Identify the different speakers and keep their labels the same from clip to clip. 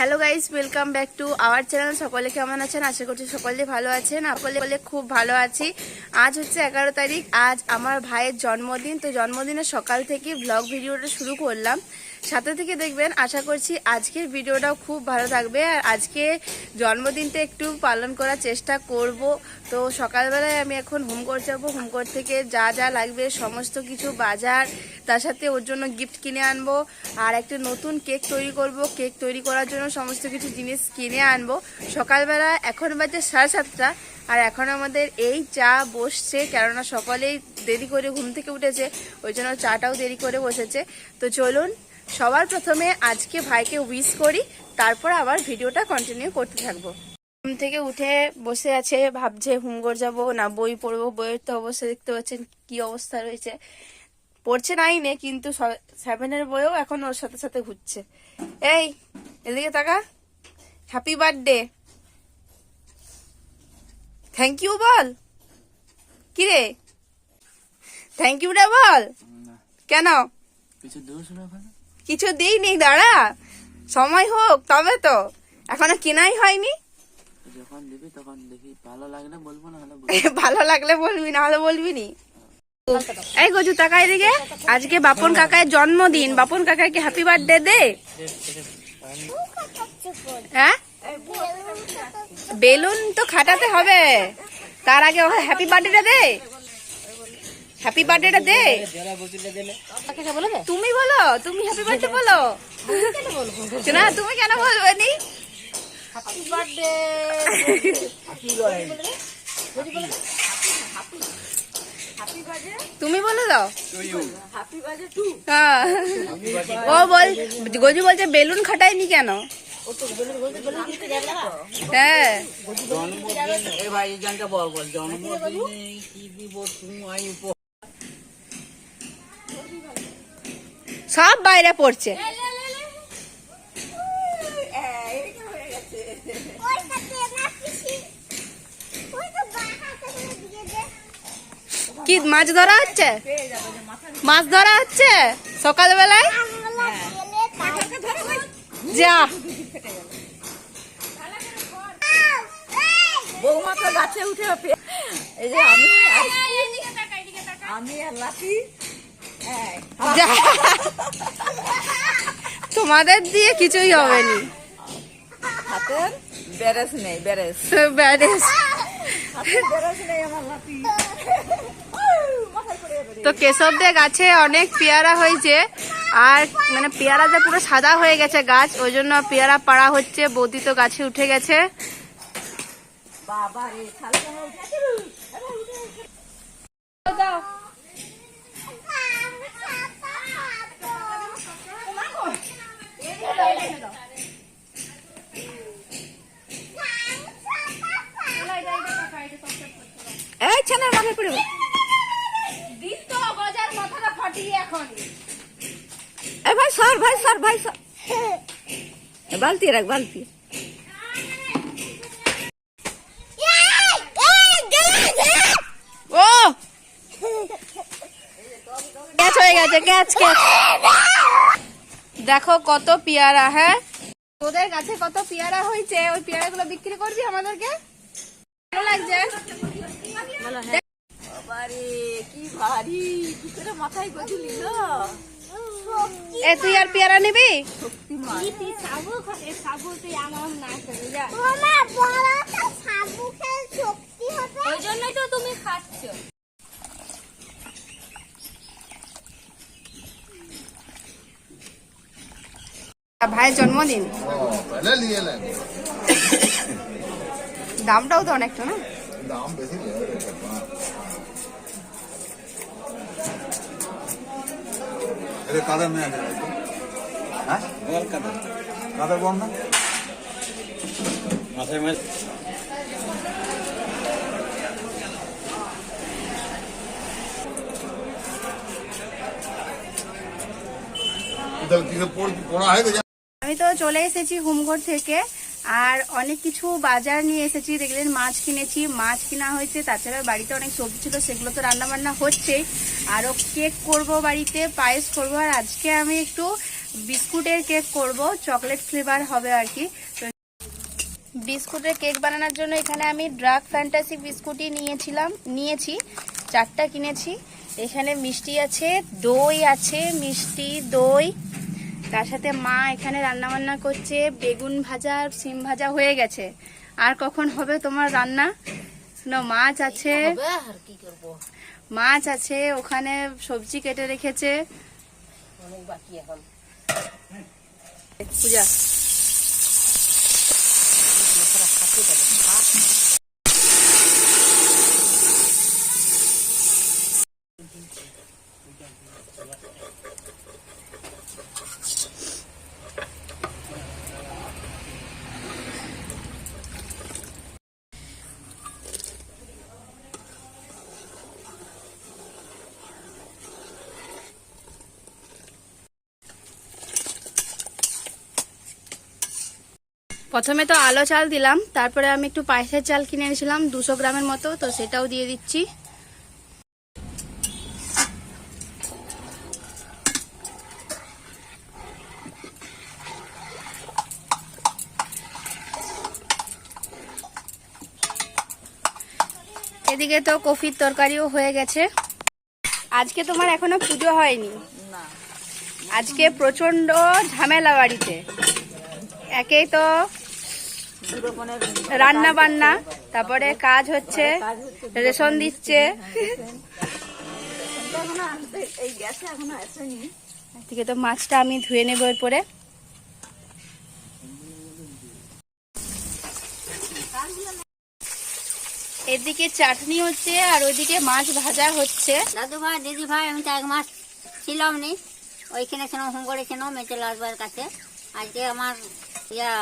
Speaker 1: Hello guys welcome back to our channel সকলে কেমন আছেন? আশা করছি সকলে ভালো আছেন। সকলে বলে খুব ভালো আছি। আজ হচ্ছে এগারো তারিখ। আজ আমার ভাইয়ের জন্মদিন। তো জন্মদিনের সকাল থেকে ব্লগ ভিডিওটা শুরু করলাম। সাথে থেকে দেখবেন, আশা করছি আজকের ভিডিওটাও খুব ভালো থাকবে। আর আজকে জন্মদিনটা একটু পালন করার চেষ্টা করব। তো সকালবেলায় আমি এখন হোম হোমকোর্ট যাব। হোমকোর্ট থেকে যা যা লাগবে, সমস্ত কিছু বাজার, তার সাথে ওর জন্য গিফট কিনে আনব। আর একটা নতুন কেক তৈরি করব। কেক তৈরি করার জন্য সমস্ত কিছু জিনিস কিনে আনব। সকালবেলা এখন বাজে সাড়ে সাতটা। আর এখন আমাদের এই চা বসছে, কেননা সকলেই দেরি করে ঘুম থেকে উঠেছে। ওই জন্য চাটাও দেরি করে বসেছে। তো চলুন সবার প্রথমে আজকে ভাইকে উইশ করি তারপর আবার ভিডিওটা কন্টিনিউ করতে থাকব। ঘুম থেকে উঠে বসে আছে ভাবছে হুমগর যাব না বই পড়ব বইয়ের তো অবস্থা দেখতে পাচ্ছেন কি অবস্থা রয়েছে। পড়ছে নাইনে কিন্তু সেভেনের বইও এখন ওর সাথে সাথে ঘুরছে। এই এদিকে তাকা। হ্যাপি বার্থডে থ্যাংক ইউ বল। কি রে? থ্যাংক ইউ রে বল। কেন?
Speaker 2: কিছু দোষ
Speaker 1: কিছু দিই নেই দাঁড়া। সময় হোক তবে তো। এখনও কেনাই হয়নি।
Speaker 2: যখন দিবি তখন দেখি। ভালো লাগলে বলব না
Speaker 1: ভালো লাগলে বলবি না হলে বলবি নি। এই গজু টাকা এদিকে আজকে বাপন কাকার জন্মদিন। বাপন কাকাকে হ্যাপি বার্থডে দে? হ্যাঁ? বেলুন তো খাটাতে হবে। তার আগে হ্যাপি বার্থডেটা দে? হ্যাপি বার্থডেটা দে। তুমি বলো তুমি হ্যাপি বার্থডে বলো। না তুমি কেন বলবে নি? তুমি বলে দাও। হ্যাঁ। ও বল গজু বলছে বেলুন খাটায়নি কেন? হ্যাঁ।
Speaker 2: ভাই এই বল বল। জন্মদিনে কি দিব তুমি উপহার
Speaker 1: সব বাইরে পড়ছে কি মাছ ধরা হচ্ছে মাছ ধরা হচ্ছে সকালবেলায় যা
Speaker 3: বৌমা তো গাছে উঠে এই যে আমি আর- আমি আর
Speaker 1: যা তোমাদের দিয়ে কিছুই হবে নি
Speaker 3: হাতের নেই
Speaker 1: ব্যারেস তো কেশবদের গাছে অনেক পেয়ারা হয়েছে আর মানে পেয়ারাতে পুরো সাদা হয়ে গেছে গাছ ওই জন্য পেয়ারা পাড়া হচ্ছে বৌদি তো গাছে উঠে গেছে।
Speaker 3: বাবা রে
Speaker 1: ছানার মাথায় পড়ে
Speaker 3: এ ভাই সর ভাই সর ভাই সর। বালতি রাখ বালতি।
Speaker 1: ও! ক্যাচ হয়ে গেছে ক্যাচ ক্যাচ দেখো কত পেয়ারা হ্যাঁ? তোদের গাছে কত পেয়ারা হয়েছে? ওই পেয়ারাগুলো বিক্রি করবি আমাদেরকে? ভালো লাগছে?
Speaker 3: হ্যাঁ।
Speaker 1: ভাই তুই আর পেয়ারা নিবি? ভাইয়ের জন্মদিন। দামটাও তো অনেকটা না?
Speaker 4: দাম বেশি
Speaker 5: এটা নেই হ্যাঁ কাদের কাদের বল না মাথায় মাছ
Speaker 1: আমি তো চলে এসেছি হোমঘর থেকে। আর অনেক কিছু বাজার নিয়ে এসেছি, দেখলেন মাছ কিনেছি, মাছ কিনা হয়েছে, তাছাড়া বাড়িতে অনেক সবজি ছিল, সেগুলো তো রান্না বান্না হচ্ছে। আরও কেক করব বাড়িতে, পায়েস করব, আর আজকে আমি একটু বিস্কুটের কেক করব, চকলেট ফ্লেভার হবে আর কি। বিস্কুটের কেক বানানোর জন্য এখানে আমি ড্রাগ ফ্যান্টাসি বিস্কুটই নিয়েছিলাম, নিয়েছি, চারটা কিনেছি। এখানে মিষ্টি আছে, দই আছে, মিষ্টি, দই তার সাথে মা এখানে রান্না বান্না করছে বেগুন ভাজা সিম ভাজা হয়ে গেছে। আর কখন হবে তোমার রান্না? শোনো, মাছ আছে। মাছ আছে ওখানে সবজি কেটে রেখেছে।
Speaker 2: অনেক বাকি এখন।
Speaker 1: পূজা প্রথমে তো আলো চাল দিলাম তারপরে আমি একটু পায়েসের চাল কিনে এনেছিলাম দুশো গ্রামের মতো তো সেটাও দিয়ে দিচ্ছি। এদিকে তো কফির তরকারিও হয়ে গেছে। আজকে তোমার এখনও পুজো হয়নি? আজকে প্রচণ্ড ঝামেলা বাড়িতে। একেই তো রান্না বান্না, তারপরে কাজ হচ্ছে, রেশন দিচ্ছে। এদিকে তো মাছটা আমি ধুয়ে নেব এরপরে। এদিকে চাটনি হচ্ছে আর ওইদিকে মাছ ভাজা হচ্ছে।
Speaker 6: দাদু ভাই দিদি ভাই আমি তো এক মাস ছিলাম নি। ওইখানে ছিলাম হোম করেছিলাম মেচে লালবার কাছে। আজকে আমার ইয়া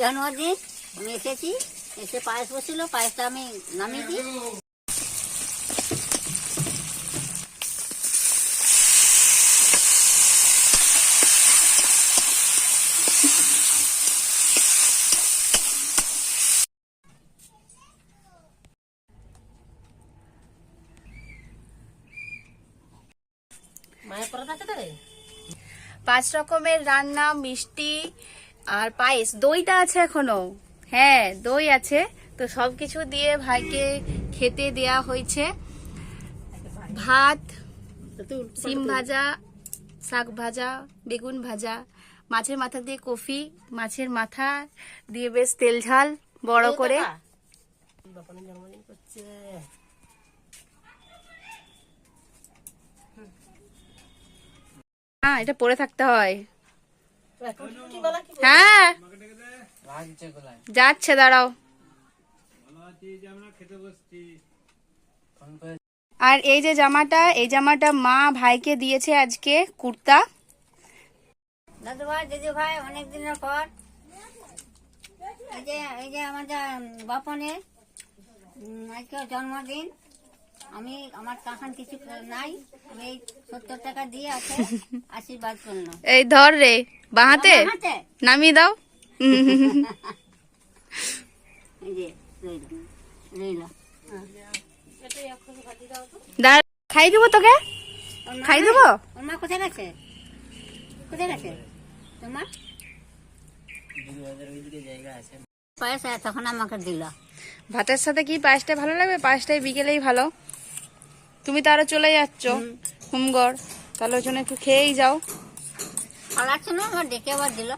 Speaker 6: জন্মদিন আমি এসেছি এসে পায়েস বসছিল পায়েসটা আমি নামিয়ে দিই।
Speaker 1: পাঁচ রকমের রান্না মিষ্টি আর পায়েস দইটা আছে এখনও। হ্যাঁ দই আছে। তো সবকিছু দিয়ে ভাইকে খেতে দেয়া হয়েছে। ভাত সিম ভাজা শাক ভাজা বেগুন ভাজা মাছের মাথা দিয়ে কফি মাছের মাথা দিয়ে বেশ তেল ঝাল বড় করে। হ্যাঁ এটা পরে থাকতে হয়। হ্যাঁ। যাচ্ছে দাঁড়াও। আর এই যে জামাটা এই জামাটা মা ভাইকে দিয়েছে আজকে কুর্তা।
Speaker 6: দাদু ভাই দিদি ভাই অনেক দিনের পর। এই যে এই যে আমাদের বাপনের আজকে জন্মদিন। আমি আমার তখন কিছু নাই আমি এই সত্তর টাকা দিয়ে আছে আশীর্বাদ করলাম
Speaker 1: এই ধর রে বাহাতে?
Speaker 6: হাতে
Speaker 1: নামিয়ে দাও। খাই দেবো তোকে? খাই দেবো?
Speaker 6: ওর মা কোথায় গেছে? কোথায় গেছে? তোমার পায়েস তখন আমাকে দিল।
Speaker 1: ভাতের সাথে কি পায়েসটা ভালো লাগবে? পায়েসটাই বিকেলেই ভালো। তুমি তো আরও চলে যাচ্ছ। হুমগড়। তাহলে ওই জন্য একটু খেয়েই যাও।
Speaker 6: আর আছে না? আমার ডেকে আবার দিল।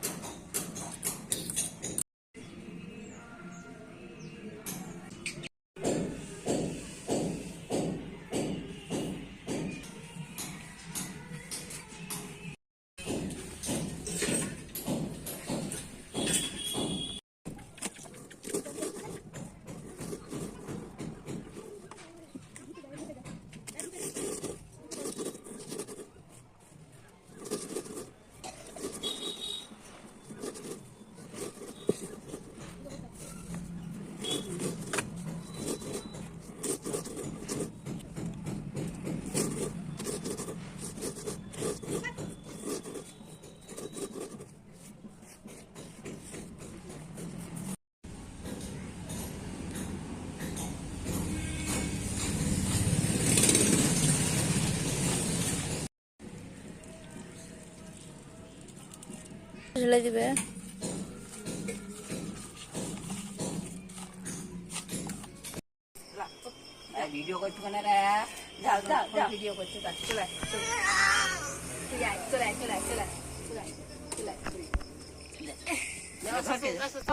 Speaker 1: ঢেলে দিবে।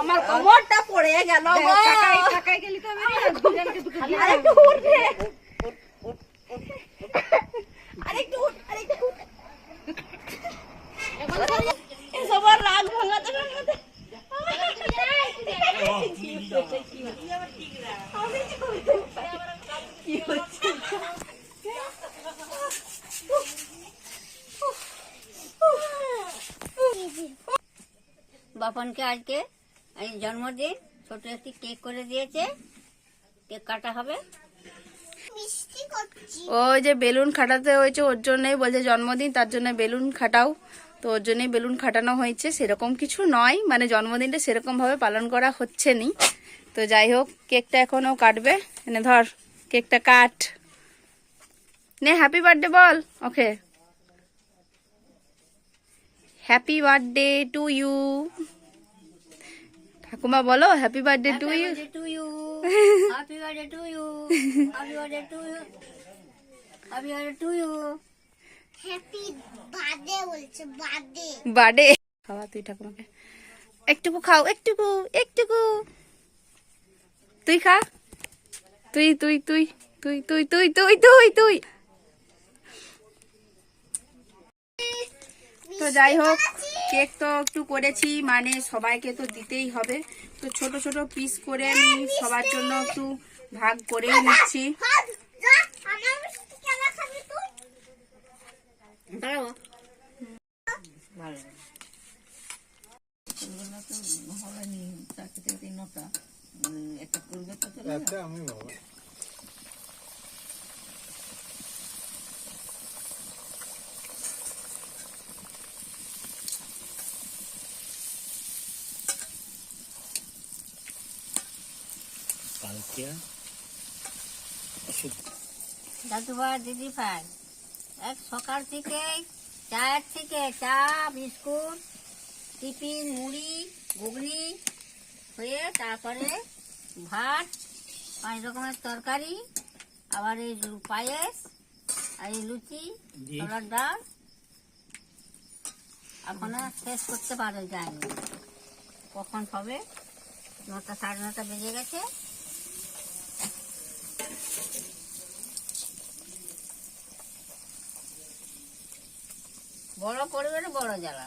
Speaker 3: আমার পড়ে গেল আরেকটু উঠবে।
Speaker 6: বাপনকে আজকে এই জন্মদিন ছোট একটি কেক করে দিয়েছে। কেক কাটা হবে।
Speaker 1: ওই যে বেলুন খাটাতে হয়েছে ওর জন্যই বলছে জন্মদিন তার জন্য বেলুন খাটাও। তো ওর জন্যই বেলুন খাটানো হয়েছে সেরকম কিছু নয়। মানে জন্মদিনটা সেরকম ভাবে পালন করা হচ্ছে নি। তো যাই হোক কেকটা এখনও কাটবে। এনে ধর কেকটা কাট। নে happy birthday ball. Okay happy birthday to you ঠাকুমা বলো happy birthday to you
Speaker 6: to you happy birthday to you happy birthday to you happy birthday to you
Speaker 7: happy birthday বলছে বার্থডে
Speaker 1: বার্থডে। খাওয়া তুই ঠাকুমাকে। একটুকু খাও একটুকু একটুকু। তুই খা। তুই তুই তুই তুই তুই তুই তুই তুই তুই। তো যাই হোক কেক তো একটু করেছি মানে সবাইকে তো দিতেই হবে। তো ছোট ছোট পিস করে আমি সবার জন্য একটু ভাগ করে নিচ্ছি।
Speaker 7: খাবি তুই।
Speaker 6: দাঁড়াও
Speaker 2: ভালো এগুলো তো হবে নি চারটে তিন নটা উম, একটা করবে তো চলে না?
Speaker 6: দাদু ভাই দিদি ভাই এক সকাল থেকে চায়ের থেকে চা বিস্কুট টিফিন মুড়ি ঘুগনি হয়ে তারপরে ভাত পাঁচ রকমের তরকারি আবার এই পায়েস আর এই লুচি ছোলার ডাল। এখনও শেষ করতে পারো যায়নি। কখন হবে? নটা সাড়ে নটা বেজে গেছে। বড় পরিবারে বড় জ্বালা